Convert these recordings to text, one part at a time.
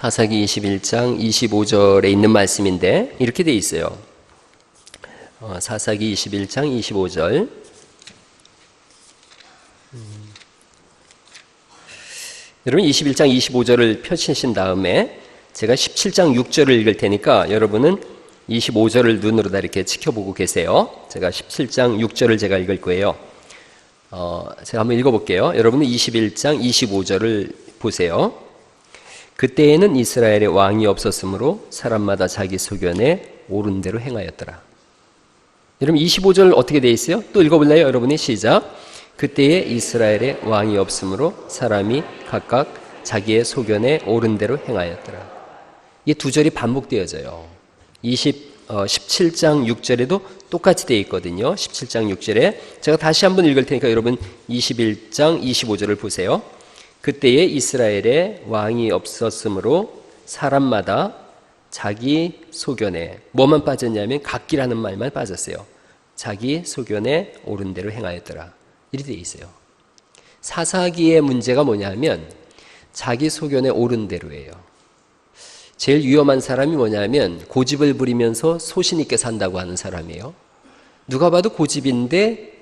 사사기 21장 25절에 있는 말씀인데 이렇게 돼 있어요. 어, 사사기 21장 25절. 음. 여러분 21장 25절을 펴치신 다음에 제가 17장 6절을 읽을 테니까 여러분은 25절을 눈으로 다 이렇게 지켜보고 계세요. 제가 17장 6절을 제가 읽을 거예요. 어, 제가 한번 읽어볼게요. 여러분은 21장 25절을 보세요. 그때에는 이스라엘의 왕이 없었으므로 사람마다 자기 소견에 옳은 대로 행하였더라. 여러분 25절 어떻게 되어 있어요? 또 읽어볼래요? 여러분이 시작. 그때에 이스라엘의 왕이 없으므로 사람이 각각 자기의 소견에 옳은 대로 행하였더라. 이 두 절이 반복되어져요. 20, 어, 17장 6절에도 똑같이 되어 있거든요. 17장 6절에 제가 다시 한번 읽을 테니까 여러분 21장 25절을 보세요. 그때에 이스라엘에 왕이 없었으므로 사람마다 자기 소견에 뭐만 빠졌냐면 각기라는 말만 빠졌어요. 자기 소견에 옳은 대로 행하였더라. 이렇게 되어 있어요. 사사기의 문제가 뭐냐면 자기 소견에 옳은 대로예요. 제일 위험한 사람이 뭐냐면 고집을 부리면서 소신 있게 산다고 하는 사람이에요. 누가 봐도 고집인데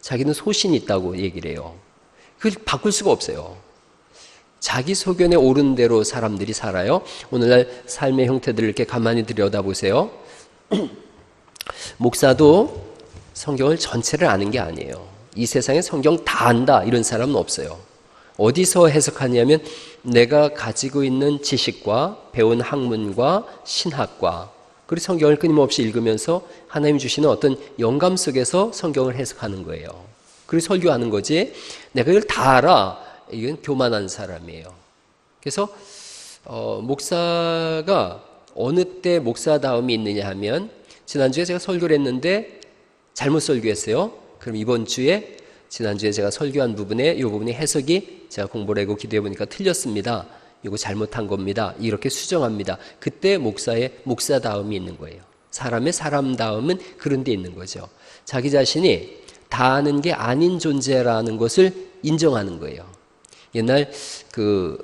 자기는 소신 있다고 얘기를 해요. 그걸 바꿀 수가 없어요. 자기 소견에 옳은 대로 사람들이 살아요. 오늘날 삶의 형태들을 이렇게 가만히 들여다보세요. 목사도 성경을 전체를 아는 게 아니에요. 이 세상에 성경 다 안다 이런 사람은 없어요. 어디서 해석하냐면 내가 가지고 있는 지식과 배운 학문과 신학과 그리고 성경을 끊임없이 읽으면서 하나님 주시는 어떤 영감 속에서 성경을 해석하는 거예요. 그리고 설교하는 거지. 내가 이걸 다 알아. 이건 교만한 사람이에요. 그래서 어, 목사가 어느 때 목사다움이 있느냐 하면 지난주에 제가 설교를 했는데 잘못 설교했어요. 그럼 이번 주에 지난주에 제가 설교한 부분에 이 부분이 해석이 제가 공부를 하고 기도해 보니까 틀렸습니다. 이거 잘못한 겁니다. 이렇게 수정합니다. 그때 목사의 목사다움이 있는 거예요. 사람의 사람다움은 그런 데 있는 거죠. 자기 자신이 다 아는 게 아닌 존재라는 것을 인정하는 거예요. 옛날 그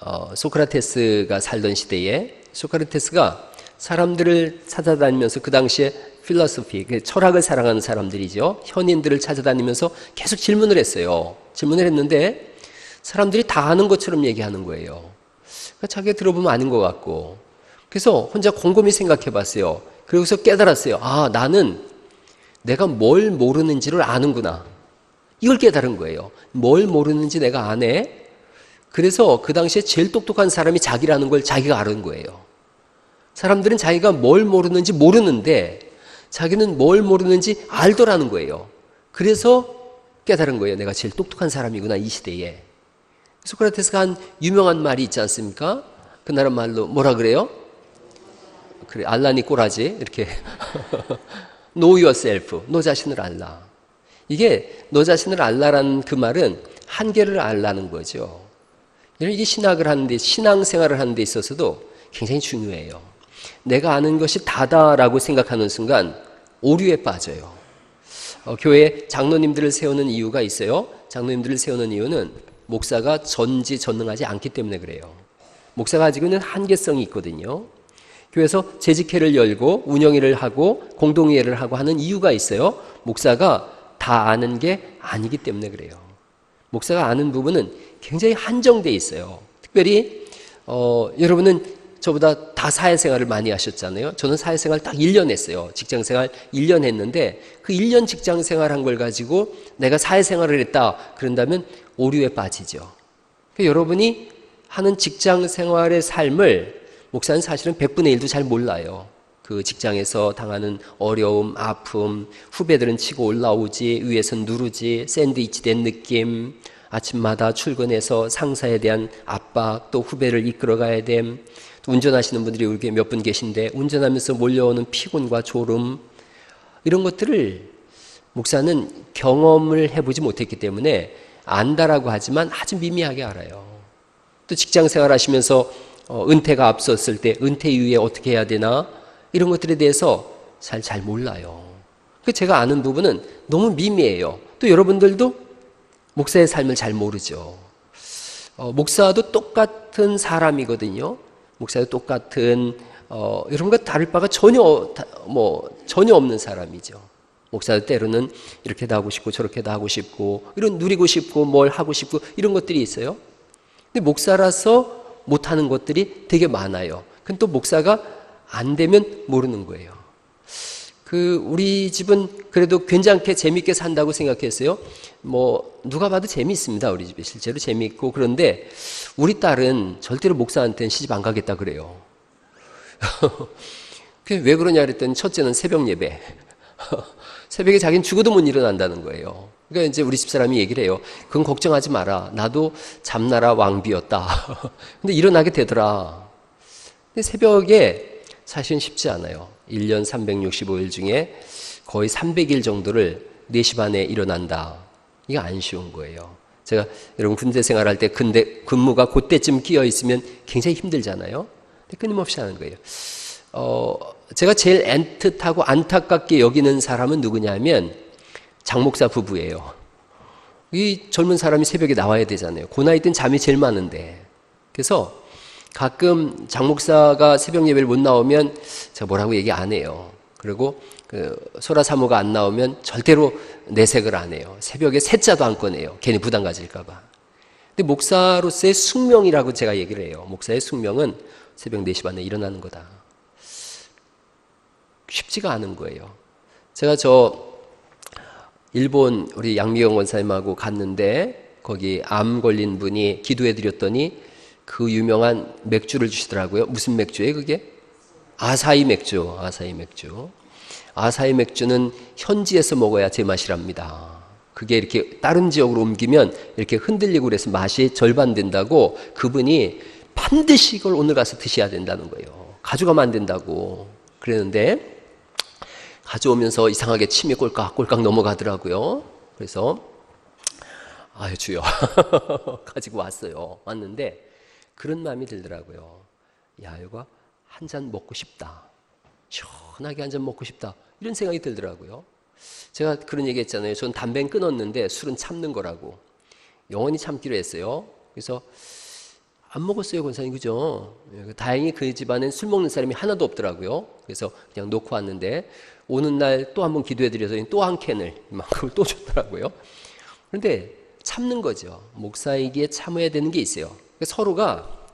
어, 소크라테스가 살던 시대에 소크라테스가 사람들을 찾아다니면서 그 당시에 필로소피, 그 철학을 사랑하는 사람들이죠. 현인들을 찾아다니면서 계속 질문을 했어요. 질문을 했는데 사람들이 다 아는 것처럼 얘기하는 거예요. 그러니까 자기가 들어보면 아는 것 같고. 그래서 혼자 곰곰이 생각해 봤어요. 그러고서 깨달았어요. 아, 나는 내가 뭘 모르는지를 아는구나. 이걸 깨달은 거예요. 뭘 모르는지 내가 아네. 그래서 그 당시에 제일 똑똑한 사람이 자기라는 걸 자기가 아는 거예요. 사람들은 자기가 뭘 모르는지 모르는데 자기는 뭘 모르는지 알더라는 거예요. 그래서 깨달은 거예요. 내가 제일 똑똑한 사람이구나, 이 시대에. 소크라테스가 한 유명한 말이 있지 않습니까? 그 나라 말로 뭐라 그래요? 그래, 알라니 꼬라지. 이렇게. know yourself. 너 자신을 알라. 이게 너 자신을 알라라는 그 말은 한계를 알라는 거죠. 이게 신학을 하는데, 신앙생활을 하는 데 있어서도 굉장히 중요해요. 내가 아는 것이 다다라고 생각하는 순간 오류에 빠져요. 어, 교회 장로님들을 세우는 이유가 있어요. 장로님들을 세우는 이유는 목사가 전지 전능하지 않기 때문에 그래요. 목사가 가지고 있는 한계성이 있거든요. 교회에서 재직회를 열고 운영회를 하고 공동회를 하고 하는 이유가 있어요. 목사가 다 아는 게 아니기 때문에 그래요. 목사가 아는 부분은 굉장히 한정돼 있어요. 특별히 어, 여러분은 저보다 다 사회생활을 많이 하셨잖아요. 저는 사회생활 딱 1년 했어요. 직장생활 1년 했는데 그 1년 직장생활 한 걸 가지고 내가 사회생활을 했다. 그런다면 오류에 빠지죠. 그러니까 여러분이 하는 직장생활의 삶을 목사는 사실은 100분의 1도 잘 몰라요. 그 직장에서 당하는 어려움, 아픔, 후배들은 치고 올라오지, 위에서 누르지, 샌드위치 된 느낌, 아침마다 출근해서 상사에 대한 압박, 또 후배를 이끌어가야 됨, 운전하시는 분들이 여기 몇분 계신데 운전하면서 몰려오는 피곤과 졸음. 이런 것들을 목사는 경험을 해보지 못했기 때문에 안다라고 하지만 아주 미미하게 알아요. 또 직장 생활 하시면서 어, 은퇴가 앞섰을 때 은퇴 이후에 어떻게 해야 되나 이런 것들에 대해서 잘 잘 몰라요. 그 제가 아는 부분은 너무 미미해요. 또 여러분들도 목사의 삶을 잘 모르죠. 어, 목사도 똑같은 사람이거든요. 목사도 똑같은 어, 여러분과 다를 바가 전혀 다- 뭐 전혀 없는 사람이죠. 목사도 때로는 이렇게도 하고 싶고 저렇게도 하고 싶고 이런 누리고 싶고 뭘 하고 싶고 이런 것들이 있어요. 근데 목사라서 못하는 것들이 되게 많아요. 근데 또 목사가 안 되면 모르는 거예요. 그 우리 집은 그래도 괜찮게 재밌게 산다고 생각했어요. 뭐 누가 봐도 재미있습니다. 우리 집이 실제로 재미있고 그런데 우리 딸은 절대로 목사한테는 시집 안 가겠다 그래요. 그게 왜 그러냐 그랬더니 첫째는 새벽 예배. 새벽에 자기는 죽어도 못 일어난다는 거예요. 그러니까 이제 우리 집사람이 얘기를 해요. 그건 걱정하지 마라. 나도 잠나라 왕비였다. 근데 일어나게 되더라. 근데 새벽에 사실은 쉽지 않아요. 1년 365일 중에 거의 300일 정도를 4시 반에 일어난다. 이게 안 쉬운 거예요. 제가 여러분 군대 생활할 때 근대, 근무가 그때쯤 끼어 있으면 굉장히 힘들잖아요. 근데 끊임없이 하는 거예요. 어, 제가 제일 애틋하고 안타깝게 여기는 사람은 누구냐면 장목사 부부예요. 이 젊은 사람이 새벽에 나와야 되잖아요. 그 나이 땐 잠이 제일 많은데. 그래서 가끔 장목사가 새벽 예배를 못 나오면 제가 뭐라고 얘기 안 해요. 그리고 그 소라 사모가 안 나오면 절대로 내색을 안 해요. 새벽에 세자도 안 꺼내요. 괜히 부담 가질까봐. 근데 목사로서의 숙명이라고 제가 얘기를 해요. 목사의 숙명은 새벽 4시 반에 일어나는 거다. 쉽지가 않은 거예요. 제가 저 일본 우리 양미영 원사님하고 갔는데 거기 암 걸린 분이 기도해 드렸더니 그 유명한 맥주를 주시더라고요. 무슨 맥주예요, 그게? 아사히 맥주, 아사히 맥주. 아사히 맥주는 현지에서 먹어야 제맛이랍니다. 그게 이렇게 다른 지역으로 옮기면 이렇게 흔들리고 그래서 맛이 절반 된다고 그분이 반드시 이걸 오늘 가서 드셔야 된다는 거예요. 가져가면 안 된다고. 그랬는데 가져오면서 이상하게 침이 꼴깍꼴깍 넘어가더라고요. 그래서 아유 주여 가지고 왔어요. 왔는데 그런 마음이 들더라고요. 야 이거 한 잔 먹고 싶다. 시원하게 한 잔 먹고 싶다. 이런 생각이 들더라고요. 제가 그런 얘기 했잖아요. 전 담배는 끊었는데 술은 참는 거라고. 영원히 참기로 했어요. 그래서 안 먹었어요, 권사님. 그죠? 예, 다행히 그 집안엔 술 먹는 사람이 하나도 없더라고요. 그래서 그냥 놓고 왔는데, 오는 날 또 한 번 기도해 드려서 또 한 캔을 이만큼을 또 줬더라고요. 그런데 참는 거죠. 목사이기에 참아야 되는 게 있어요. 그러니까 서로가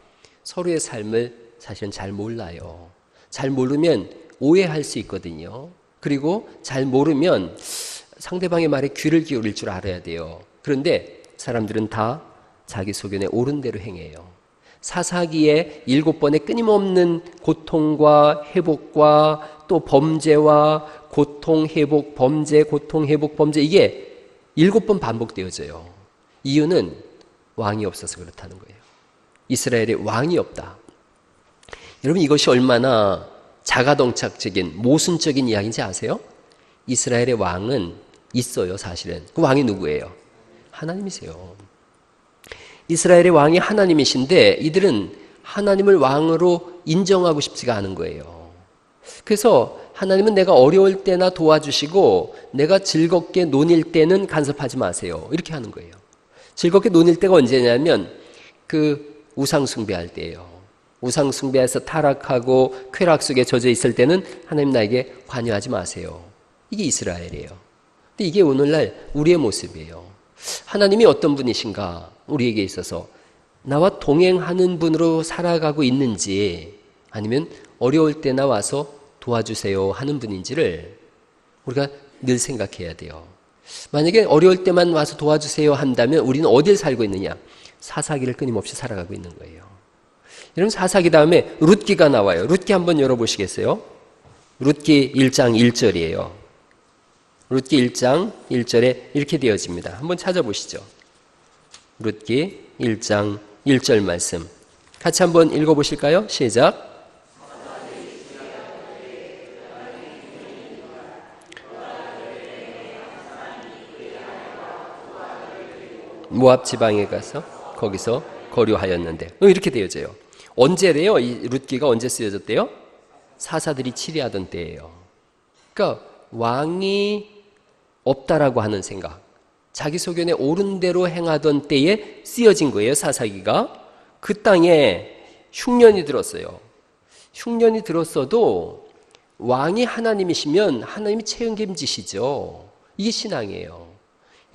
서로의 삶을 사실은 잘 몰라요. 잘 모르면 오해할 수 있거든요. 그리고 잘 모르면 상대방의 말에 귀를 기울일 줄 알아야 돼요. 그런데 사람들은 다 자기 소견에 옳은 대로 행해요. 사사기에 일곱 번의 끊임없는 고통과 회복과 또 범죄와 고통, 회복, 범죄, 고통, 회복, 범죄 이게 일곱 번 반복되어져요. 이유는 왕이 없어서 그렇다는 거예요. 이스라엘에 왕이 없다. 여러분 이것이 얼마나 자가동착적인 모순적인 이야기인지 아세요? 이스라엘의 왕은 있어요, 사실은. 그 왕이 누구예요? 하나님이세요. 이스라엘의 왕이 하나님이신데 이들은 하나님을 왕으로 인정하고 싶지가 않은 거예요. 그래서 하나님은 내가 어려울 때나 도와주시고 내가 즐겁게 논일 때는 간섭하지 마세요. 이렇게 하는 거예요. 즐겁게 논일 때가 언제냐면 그 우상 숭배할 때예요. 우상 숭배에서 타락하고 쾌락 속에 젖어 있을 때는 하나님 나에게 관여하지 마세요. 이게 이스라엘이에요. 근데 이게 오늘날 우리의 모습이에요. 하나님이 어떤 분이신가? 우리에게 있어서 나와 동행하는 분으로 살아가고 있는지 아니면 어려울 때 나 와서 도와주세요 하는 분인지를 우리가 늘 생각해야 돼요. 만약에 어려울 때만 와서 도와주세요 한다면 우리는 어딜 살고 있느냐? 사사기를 끊임없이 살아가고 있는 거예요. 여러분 사사기 다음에 룻기가 나와요. 룻기 한번 열어보시겠어요? 룻기 1장 1절이에요. 룻기 1장 1절에 이렇게 되어집니다. 한번 찾아보시죠. 룻기 1장 1절 말씀. 같이 한번 읽어보실까요? 시작. 모압 지방에 가서 거기서 거류하였는데 어, 이렇게 되어져요. 언제래요? 이 룻기가 언제 쓰여졌대요? 사사들이 치리하던 때예요. 그러니까 왕이 없다라고 하는 생각. 자기 소견에 옳은 대로 행하던 때에 쓰여진 거예요, 사사기가. 그 땅에 흉년이 들었어요. 흉년이 들었어도 왕이 하나님이시면 하나님이 책임지시죠. 이게 신앙이에요.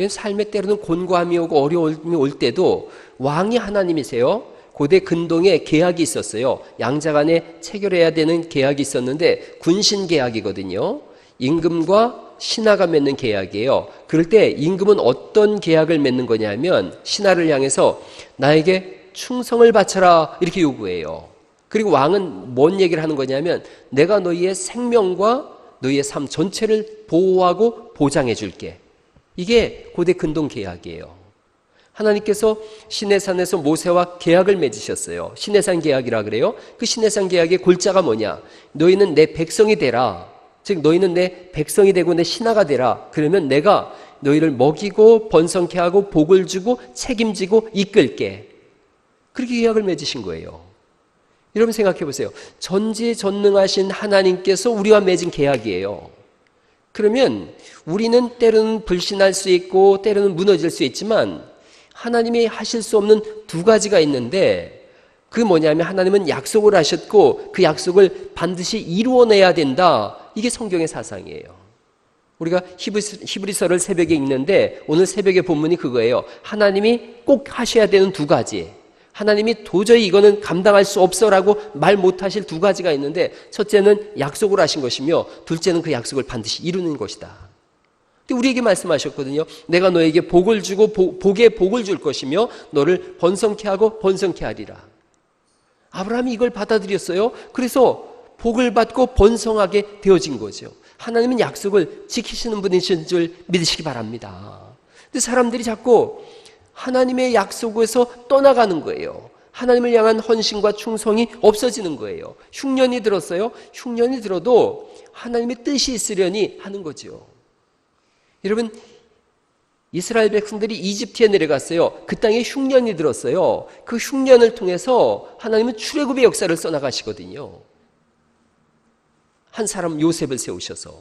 삶의 때로는 곤고함이 오고 어려움이 올 때도 왕이 하나님이세요. 고대 근동에 계약이 있었어요. 양자 간에 체결해야 되는 계약이 있었는데 군신 계약이거든요. 임금과 신하가 맺는 계약이에요. 그럴 때 임금은 어떤 계약을 맺는 거냐면 신하를 향해서 나에게 충성을 바쳐라 이렇게 요구해요. 그리고 왕은 뭔 얘기를 하는 거냐면 내가 너희의 생명과 너희의 삶 전체를 보호하고 보장해 줄게. 이게 고대 근동 계약이에요. 하나님께서 시내산에서 모세와 계약을 맺으셨어요. 시내산 계약이라 그래요. 그 시내산 계약의 골자가 뭐냐? 너희는 내 백성이 되라. 즉 너희는 내 백성이 되고 내 신하가 되라. 그러면 내가 너희를 먹이고 번성케 하고 복을 주고 책임지고 이끌게. 그렇게 계약을 맺으신 거예요. 여러분 생각해 보세요. 전지전능하신 하나님께서 우리와 맺은 계약이에요. 그러면 우리는 때로는 불신할 수 있고 때로는 무너질 수 있지만 하나님이 하실 수 없는 두 가지가 있는데 그 뭐냐면 하나님은 약속을 하셨고 그 약속을 반드시 이루어내야 된다. 이게 성경의 사상이에요. 우리가 히브리서를 새벽에 읽는데 오늘 새벽의 본문이 그거예요. 하나님이 꼭 하셔야 되는 두 가지. 하나님이 도저히 이거는 감당할 수 없어라고 말 못하실 두 가지가 있는데 첫째는 약속을 하신 것이며 둘째는 그 약속을 반드시 이루는 것이다. 우리에게 말씀하셨거든요. 내가 너에게 복을 주고 복에 복을 줄 것이며 너를 번성케 하고 번성케 하리라. 아브라함이 이걸 받아들였어요. 그래서 복을 받고 번성하게 되어진 거죠. 하나님은 약속을 지키시는 분이신 줄 믿으시기 바랍니다. 근데 사람들이 자꾸 하나님의 약속에서 떠나가는 거예요. 하나님을 향한 헌신과 충성이 없어지는 거예요. 흉년이 들었어요. 흉년이 들어도 하나님의 뜻이 있으려니 하는 거죠. 여러분 이스라엘 백성들이 이집트에 내려갔어요. 그 땅에 흉년이 들었어요. 그 흉년을 통해서 하나님은 출애굽의 역사를 써나가시거든요. 한 사람 요셉을 세우셔서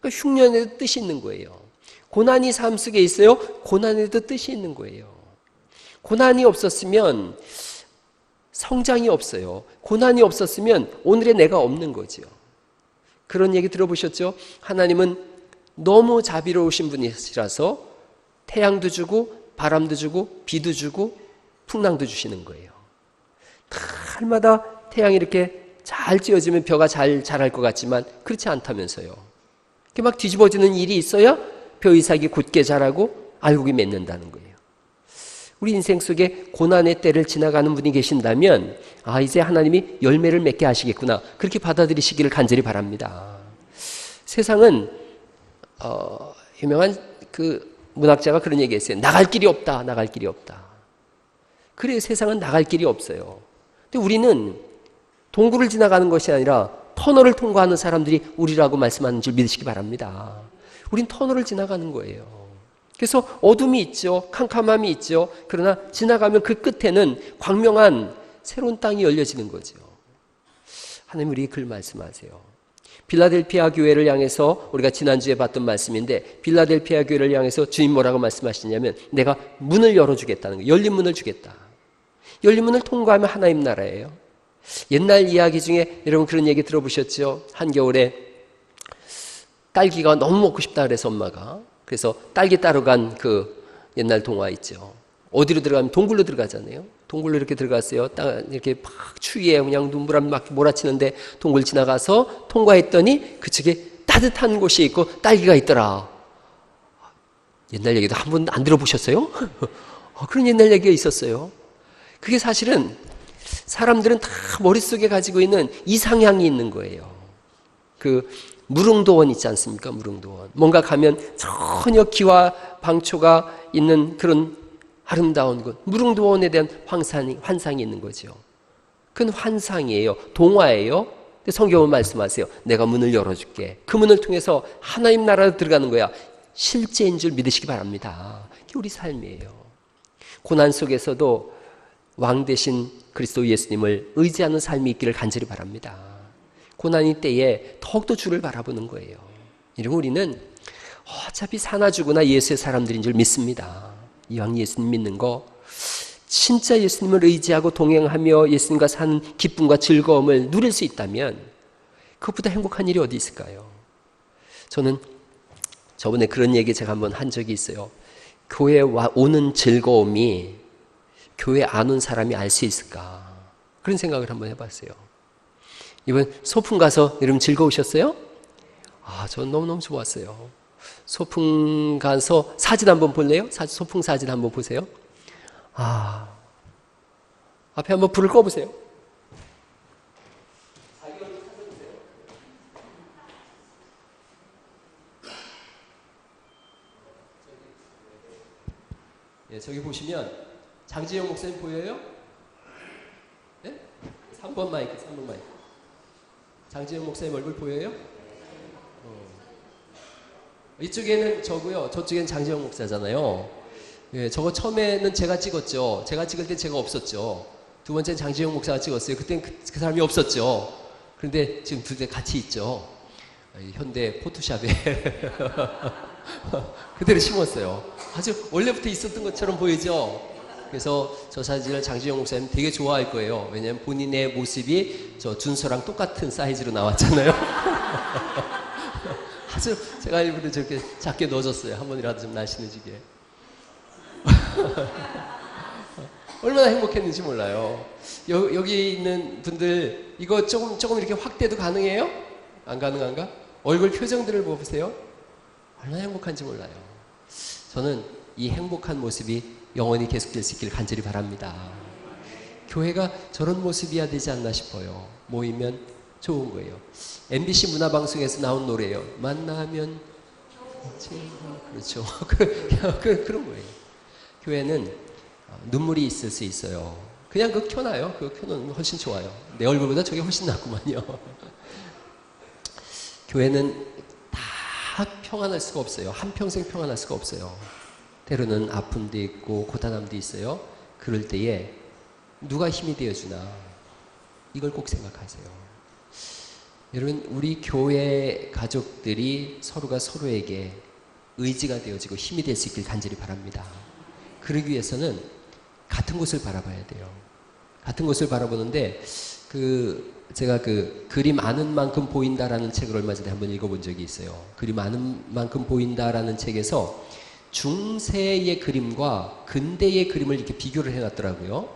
그러니까 흉년에도 뜻이 있는 거예요. 고난이 삶 속에 있어요. 고난에도 뜻이 있는 거예요. 고난이 없었으면 성장이 없어요. 고난이 없었으면 오늘의 내가 없는 거죠. 그런 얘기 들어보셨죠? 하나님은 너무 자비로우신 분이시라서 태양도 주고 바람도 주고 비도 주고 풍랑도 주시는 거예요. 날마다 태양이 이렇게 잘 찌어지면 벼가 잘 자랄 것 같지만 그렇지 않다면서요. 이렇게 막 뒤집어지는 일이 있어야 벼 이삭이 굳게 자라고 알곡이 맺는다는 거예요. 우리 인생 속에 고난의 때를 지나가는 분이 계신다면 아 이제 하나님이 열매를 맺게 하시겠구나 그렇게 받아들이시기를 간절히 바랍니다. 세상은 어, 유명한 그 문학자가 그런 얘기했어요. 나갈 길이 없다. 나갈 길이 없다. 그래 세상은 나갈 길이 없어요. 근데 우리는 동굴을 지나가는 것이 아니라 터널을 통과하는 사람들이 우리라고 말씀하는 줄 믿으시기 바랍니다. 우린 터널을 지나가는 거예요. 그래서 어둠이 있죠. 캄캄함이 있죠. 그러나 지나가면 그 끝에는 광명한 새로운 땅이 열려지는 거죠. 하나님 우리 글 말씀하세요. 빌라델피아 교회를 향해서 우리가 지난주에 봤던 말씀인데 빌라델피아 교회를 향해서 주님 뭐라고 말씀하시냐면 내가 문을 열어주겠다는 거예요. 열린 문을 주겠다. 열린 문을 통과하면 하나님 나라예요. 옛날 이야기 중에 여러분 그런 얘기 들어보셨죠? 한겨울에 딸기가 너무 먹고 싶다 그래서 엄마가 그래서 딸기 따러 간 그 옛날 동화 있죠. 어디로 들어가면 동굴로 들어가잖아요. 동굴로 이렇게 들어갔어요. 딱 이렇게 막 추위에 그냥 눈물 막 몰아치는데 동굴 지나가서 통과했더니 그쪽에 따뜻한 곳이 있고 딸기가 있더라. 옛날 얘기도 한 번 안 들어보셨어요? 어, 그런 옛날 얘기가 있었어요. 그게 사실은 사람들은 다 머릿속에 가지고 있는 이상향이 있는 거예요. 그 무릉도원 있지 않습니까? 무릉도원. 뭔가 가면 전혀 기와 방초가 있는 그런 아름다운 곳, 무릉도원에 대한 환상이, 환상이 있는 거죠. 그건 환상이에요. 동화예요. 근데 성경은 말씀하세요. 내가 문을 열어줄게. 그 문을 통해서 하나님 나라로 들어가는 거야. 실제인 줄 믿으시기 바랍니다. 이게 우리 삶이에요. 고난 속에서도 왕 대신 그리스도 예수님을 의지하는 삶이 있기를 간절히 바랍니다. 고난이 때에 더욱더 주를 바라보는 거예요. 이러면 우리는 어차피 사나 죽으나 예수의 사람들인 줄 믿습니다. 이왕 예수님 믿는 거 진짜 예수님을 의지하고 동행하며 예수님과 사는 기쁨과 즐거움을 누릴 수 있다면 그것보다 행복한 일이 어디 있을까요? 저는 저번에 그런 얘기 제가 한번 한 적이 있어요. 교회 와 오는 즐거움이 교회 안 온 사람이 알 수 있을까? 그런 생각을 한번 해봤어요. 이번 소풍 가서 여러분 즐거우셨어요? 아, 전 너무너무 좋았어요. 소풍 가서 사진 한번 볼래요? 사, 소풍 사진 한번 보세요. 아, 앞에 한번 불을 꺼보세요. 예, 저기 보시면 장지영 목사님 보여요? 네? 3번 마이크, 3번 마이크. 장지영 목사님 얼굴 보여요? 어. 이쪽에는 저고요. 저쪽엔 장지영 목사잖아요. 예, 저거 처음에는 제가 찍었죠. 제가 찍을 때 제가 없었죠. 두 번째는 장지영 목사가 찍었어요. 그땐 그, 그 사람이 없었죠. 그런데 지금 둘 다 같이 있죠. 이 현대 포토샵에 그대로 심었어요. 아주 원래부터 있었던 것처럼 보이죠? 그래서 저 사진을 장지영 목사님 되게 좋아할 거예요. 왜냐하면 본인의 모습이 저 준서랑 똑같은 사이즈로 나왔잖아요. 아주 제가 일부러 저렇게 작게 넣어줬어요. 한 번이라도 좀 날씬해지게. 얼마나 행복했는지 몰라요. 여, 여기 있는 분들 이거 조금 조금 이렇게 확대도 가능해요? 안 가능한가? 얼굴 표정들을 보세요. 얼마나 행복한지 몰라요. 저는 이 행복한 모습이 영원히 계속될 수 있기를 간절히 바랍니다. 교회가 저런 모습이야 되지 않나 싶어요. 모이면 좋은 거예요. MBC 문화방송에서 나온 노래예요. 만나면 그렇죠. 그, 그, 그런 거예요. 교회는 눈물이 있을 수 있어요. 그냥 그거 켜놔요. 그거 켜놓으면 훨씬 좋아요. 내 얼굴보다 저게 훨씬 낫구만요. 교회는 다 평안할 수가 없어요. 한평생 평안할 수가 없어요. 때로는 아픔도 있고 고단함도 있어요. 그럴 때에 누가 힘이 되어주나 이걸 꼭 생각하세요. 여러분 우리 교회 가족들이 서로가 서로에게 의지가 되어지고 힘이 될 수 있길 간절히 바랍니다. 그러기 위해서는 같은 곳을 바라봐야 돼요. 같은 곳을 바라보는데 그 제가 그 그림 아는 만큼 보인다라는 책을 얼마 전에 한번 읽어본 적이 있어요. 그림 아는 만큼 보인다라는 책에서 중세의 그림과 근대의 그림을 이렇게 비교를 해놨더라고요.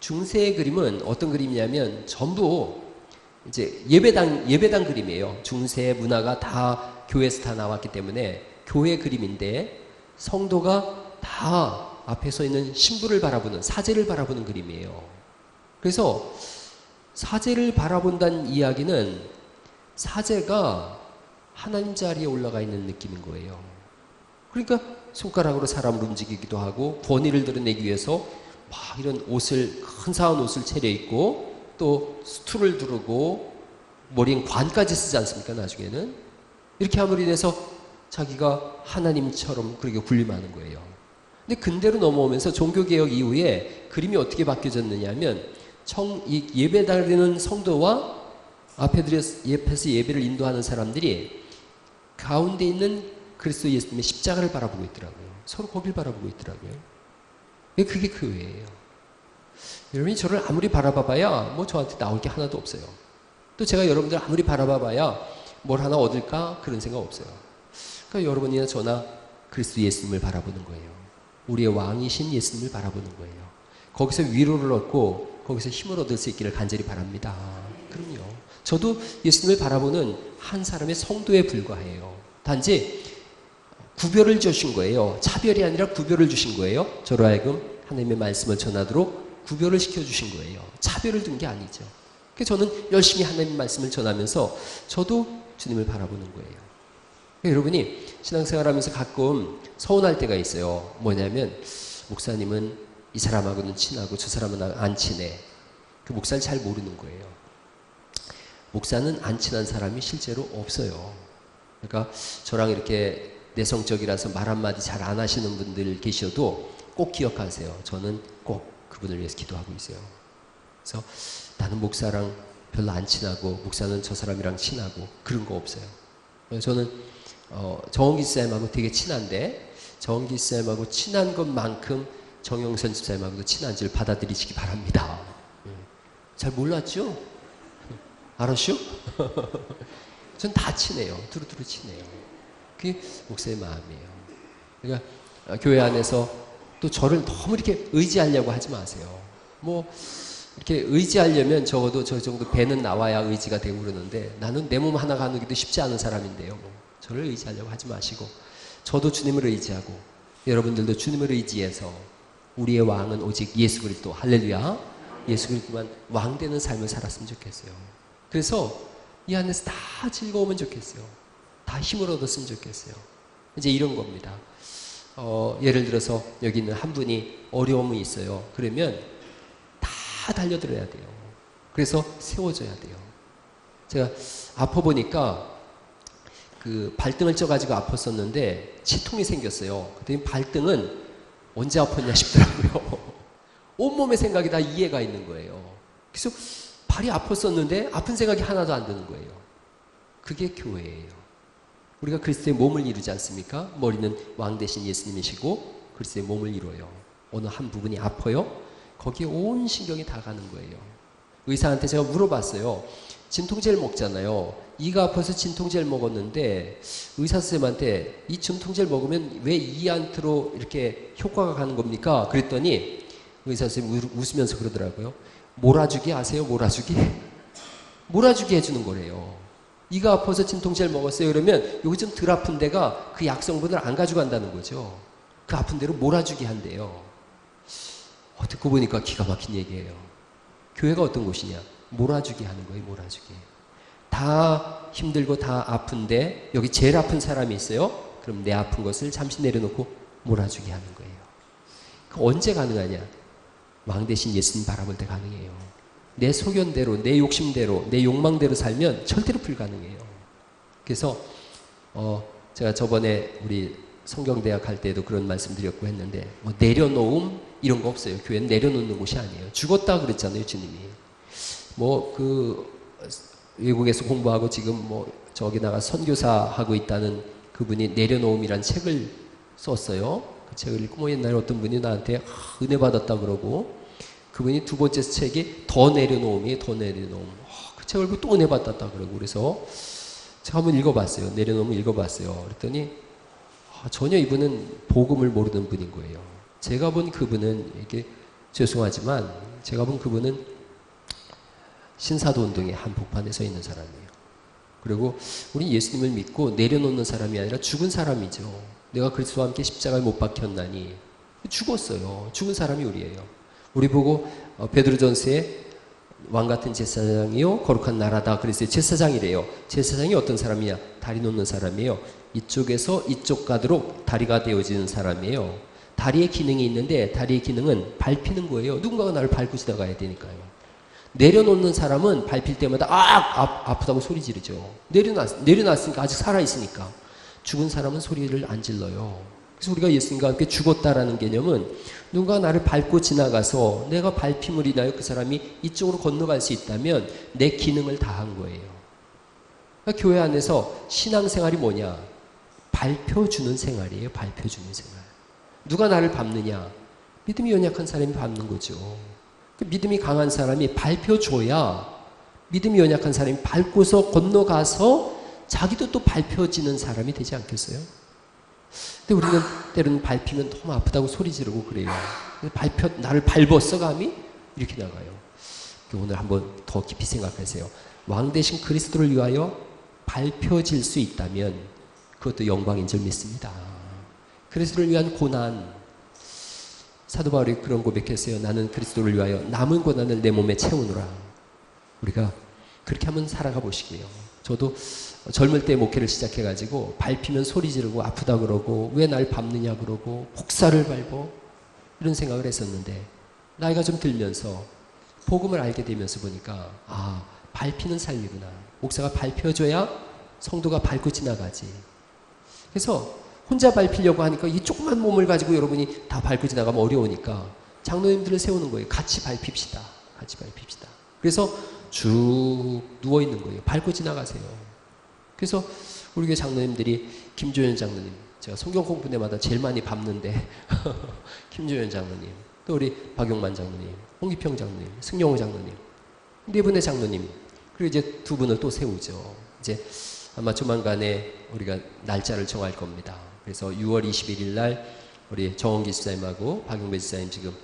중세의 그림은 어떤 그림이냐면 전부 이제 예배당 예배당 그림이에요. 중세 문화가 다 교회에서 다 나왔기 때문에 교회 그림인데 성도가 다 앞에 서 있는 신부를 바라보는 사제를 바라보는 그림이에요. 그래서 사제를 바라본다는 이야기는 사제가 하나님 자리에 올라가 있는 느낌인 거예요. 그러니까 손가락으로 사람을 움직이기도 하고 권위를 드러내기 위해서 막 이런 옷을 근사한 옷을 차려입고 또 수투를 두르고 머리엔 관까지 쓰지 않습니까 나중에는 이렇게 함으로 인해서 자기가 하나님처럼 그렇게 군림하는 거예요. 근데 근대로 넘어오면서 종교개혁 이후에 그림이 어떻게 바뀌어졌느냐면 청, 이 예배 드리는 성도와 앞에 들여서 예배를 인도하는 사람들이 가운데 있는 그리스도 예수님의 십자가를 바라보고 있더라고요. 서로 거길 바라보고 있더라고요. 그게 교회예요. 여러분이 저를 아무리 바라봐봐야 뭐 저한테 나올 게 하나도 없어요. 또 제가 여러분들 아무리 바라봐봐야 뭘 하나 얻을까 그런 생각 없어요. 그러니까 여러분이나 저나 그리스도 예수님을 바라보는 거예요. 우리의 왕이신 예수님을 바라보는 거예요. 거기서 위로를 얻고 거기서 힘을 얻을 수 있기를 간절히 바랍니다. 그럼요. 저도 예수님을 바라보는 한 사람의 성도에 불과해요. 단지 구별을 주신 거예요. 차별이 아니라 구별을 주신 거예요. 저로 하여금 하나님의 말씀을 전하도록 구별을 시켜주신 거예요. 차별을 둔 게 아니죠. 그래서 저는 열심히 하나님 말씀을 전하면서 저도 주님을 바라보는 거예요. 여러분이 신앙생활 하면서 가끔 서운할 때가 있어요. 뭐냐면 목사님은 이 사람하고는 친하고 저 사람은 안 친해. 그 목사를 잘 모르는 거예요. 목사는 안 친한 사람이 실제로 없어요. 그러니까 저랑 이렇게 내성적이라서 말 한마디 잘 안 하시는 분들 계셔도 꼭 기억하세요. 저는 꼭 그분을 위해서 기도하고 있어요. 그래서 나는 목사랑 별로 안 친하고 목사는 저 사람이랑 친하고 그런 거 없어요. 저는 어, 정원기 쌤하고 되게 친한데 정원기 쌤하고 친한 것만큼 정영선 집사님하고도 친한지를 받아들이시기 바랍니다. 예. 잘 몰랐죠? 알았쇼? 전다 친해요. 두루두루 친해요. 그게 목사의 마음이에요. 그러니까 어, 교회 안에서 또 저를 너무 이렇게 의지하려고 하지 마세요. 뭐 이렇게 의지하려면 적어도 저 정도 배는 나와야 의지가 되고 그러는데 나는 내 몸 하나 가누기도 쉽지 않은 사람인데요. 뭐 저를 의지하려고 하지 마시고 저도 주님을 의지하고 여러분들도 주님을 의지해서 우리의 왕은 오직 예수 그리스도 할렐루야 예수 그리스도만 왕 되는 삶을 살았으면 좋겠어요. 그래서 이 안에서 다 즐거우면 좋겠어요. 다 힘을 얻었으면 좋겠어요. 이제 이런 겁니다. 어, 예를 들어서 여기 있는 한 분이 어려움이 있어요. 그러면 다 달려들어야 돼요. 그래서 세워줘야 돼요. 제가 아파 보니까 그 발등을 쪄가지고 아팠었는데 치통이 생겼어요. 그랬더니 발등은 언제 아팠냐 싶더라고요. 온몸의 생각이 다 이해가 있는 거예요. 그래서 발이 아팠었는데 아픈 생각이 하나도 안 드는 거예요. 그게 교회예요. 우리가 그리스도의 몸을 이루지 않습니까? 머리는 왕 대신 예수님이시고 그리스도의 몸을 이루어요. 어느 한 부분이 아파요? 거기에 온 신경이 다 가는 거예요. 의사한테 제가 물어봤어요. 진통제를 먹잖아요. 이가 아파서 진통제를 먹었는데 의사 선생님한테 이 진통제를 먹으면 왜 이한테로 이렇게 효과가 가는 겁니까? 그랬더니 의사 선생님 웃으면서 그러더라고요. 몰아주기 아세요? 몰아주기? 몰아주기 해주는 거래요. 이가 아파서 진통제를 먹었어요. 그러면 여기 좀 덜 아픈 데가 그 약성분을 안 가져간다는 거죠. 그 아픈 데로 몰아주기 한대요. 어, 듣고 보니까 기가 막힌 얘기예요. 교회가 어떤 곳이냐? 몰아주기 하는 거예요, 몰아주기. 다 힘들고 다 아픈데 여기 제일 아픈 사람이 있어요? 그럼 내 아픈 것을 잠시 내려놓고 몰아주기 하는 거예요. 그 언제 가능하냐? 왕 대신 예수님 바라볼 때 가능해요. 내 소견대로, 내 욕심대로, 내 욕망대로 살면 절대로 불가능해요. 그래서 어, 제가 저번에 우리 성경대학 할 때도 그런 말씀 드렸고 했는데 뭐 내려놓음 이런 거 없어요. 교회는 내려놓는 곳이 아니에요. 죽었다 그랬잖아요, 주님이. 뭐 그 외국에서 공부하고 지금 뭐 저기 나가 선교사 하고 있다는 그분이 내려놓음이란 책을 썼어요. 그 책을 읽고 뭐 옛날에 어떤 분이 나한테 아, 은혜 받았다 그러고 그분이 두 번째 책이 더 내려놓음이 더 내려놓음. 아, 그 책을 또 은혜 받았다 그러고 그래서 제가 한번 읽어봤어요. 내려놓음 읽어봤어요. 그랬더니 아, 전혀 이분은 복음을 모르는 분인 거예요. 제가 본 그분은 이게 죄송하지만 제가 본 그분은 신사도 운동의 한 복판에 서 있는 사람이에요. 그리고 우리 예수님을 믿고 내려놓는 사람이 아니라 죽은 사람이죠. 내가 그리스도와 함께 십자가에 못 박혔나니 죽었어요. 죽은 사람이 우리예요. 우리 보고 어, 베드로전서에 왕 같은 제사장이요 거룩한 나라다 그랬어요. 제사장이래요. 제사장이 어떤 사람이냐? 다리 놓는 사람이에요. 이쪽에서 이쪽 가도록 다리가 되어지는 사람이에요. 다리의 기능이 있는데 다리의 기능은 밟히는 거예요. 누군가가 나를 밟고 지나가야 되니까요. 내려놓는 사람은 밟힐 때마다 아, 아 아프다고 소리 지르죠. 내려놨 내려놨으니까 아직 살아 있으니까 죽은 사람은 소리를 안 질러요. 그래서 우리가 예수님과 함께 죽었다라는 개념은 누가 나를 밟고 지나가서 내가 밟힘을 인하여 그 사람이 이쪽으로 건너갈 수 있다면 내 기능을 다한 거예요. 그러니까 교회 안에서 신앙생활이 뭐냐? 밟혀주는 생활이에요. 밟혀주는 생활. 누가 나를 밟느냐? 믿음이 연약한 사람이 밟는 거죠. 그 믿음이 강한 사람이 밟혀줘야 믿음이 연약한 사람이 밟고서 건너가서 자기도 또 밟혀지는 사람이 되지 않겠어요? 근데 우리는 때로는 밟히면 너무 아프다고 소리 지르고 그래요. 밟혀, 나를 밟았어, 감히? 이렇게 나가요. 오늘 한번 더 깊이 생각하세요. 왕 대신 그리스도를 위하여 밟혀질 수 있다면 그것도 영광인 줄 믿습니다. 그리스도를 위한 고난, 사도 바울이 그런 고백했어요. 나는 그리스도를 위하여 남은 고난을 내 몸에 채우노라. 우리가 그렇게 한번 살아가 보시고요. 저도 젊을 때 목회를 시작해가지고 밟히면 소리 지르고 아프다 그러고 왜 날 밟느냐 그러고 폭사를 밟고 이런 생각을 했었는데 나이가 좀 들면서 복음을 알게 되면서 보니까 아 밟히는 삶이구나. 목사가 밟혀줘야 성도가 밟고 지나가지. 그래서 혼자 밟히려고 하니까 이 조그만 몸을 가지고 여러분이 다 밟고 지나가면 어려우니까 장로님들을 세우는 거예요. 같이 밟힙시다. 같이 밟힙시다. 그래서 쭉 누워 있는 거예요. 밟고 지나가세요. 그래서 우리 교회 장로님들이 김조연 장로님, 제가 성경 공부 때마다 제일 많이 밟는데 김조연 장로님, 또 우리 박용만 장로님, 홍기평 장로님, 승용호 장로님, 네 분의 장로님, 그리고 이제 두 분을 또 세우죠. 이제 아마 조만간에 우리가 날짜를 정할 겁니다. 그래서 6월 21일 날 우리 정원기 집사님하고 박용배 집사님 지금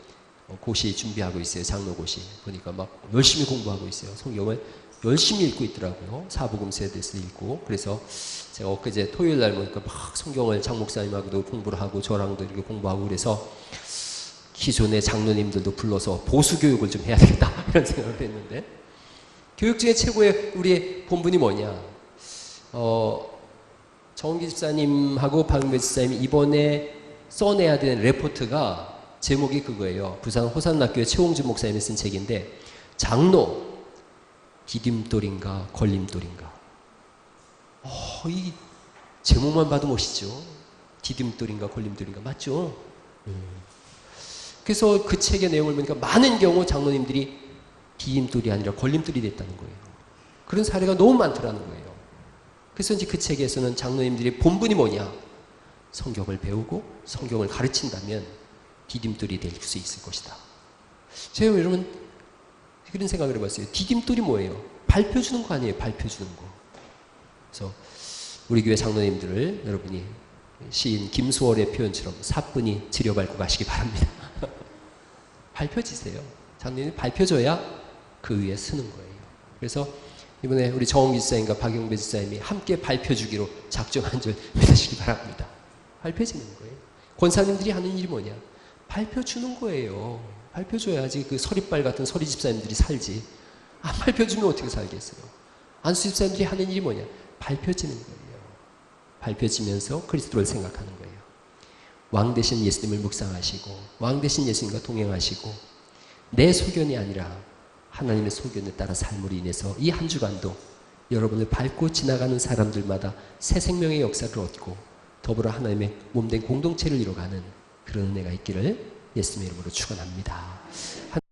어, 고시 준비하고 있어요. 장로 고시. 보니까 막 열심히 공부하고 있어요. 성경을 열심히 읽고 있더라고요. 사복음서에 대해서 읽고. 그래서 제가 엊그제 토요일 날 보니까 막 성경을 장 목사님하고도 공부를 하고 저랑도 이렇게 공부하고 그래서 기존의 장로님들도 불러서 보수 교육을 좀 해야 되겠다 이런 생각을 했는데 교육 중에 최고의 우리의 본분이 뭐냐? 어, 정기 집사님하고 박은배 집사님이 이번에 써내야 되는 레포트가 제목이 그거예요. 부산 호산학교의 최홍준 목사님이 쓴 책인데 장로 디딤돌인가 걸림돌인가. 어, 이 제목만 봐도 멋있죠. 디딤돌인가 걸림돌인가 맞죠? 음. 그래서 그 책의 내용을 보니까 많은 경우 장로님들이 디딤돌이 아니라 걸림돌이 됐다는 거예요. 그런 사례가 너무 많더라는 거예요. 그래서 이제 그 책에서는 장로님들이 본분이 뭐냐? 성경을 배우고 성경을 가르친다면 디딤돌이 될 수 있을 것이다. 제가 여러분 그런 생각을 해봤어요. 디딤돌이 뭐예요? 발표 주는 거 아니에요? 발표 주는 거. 그래서 우리 교회 장로님들을 여러분이 시인 김수월의 표현처럼 사뿐히 지려밟고 가시기 바랍니다. 발표지세요. 장로님 발표줘야 그 위에 쓰는 거예요. 그래서 이번에 우리 정홍기 지사님과 박영배 지사님이 함께 발표주기로 작정한 줄 믿으시기 바랍니다. 발표지는 거예요. 권사님들이 하는 일이 뭐냐? 발표 주는 거예요. 발표 줘야지 그 서리빨 같은 서리 집사님들이 살지. 안 발표 주면 어떻게 살겠어요? 안수 집사님들이 하는 일이 뭐냐? 발표 지는 거예요. 발표 지면서 그리스도를 생각하는 거예요. 왕 대신 예수님을 묵상하시고 왕 대신 예수님과 동행하시고 내 소견이 아니라 하나님의 소견에 따라 삶으로 인해서 이 한 주간도 여러분을 밟고 지나가는 사람들마다 새 생명의 역사를 얻고 더불어 하나님의 몸된 공동체를 이뤄가는 그런 은혜가 있기를 예수님의 이름으로 축원합니다.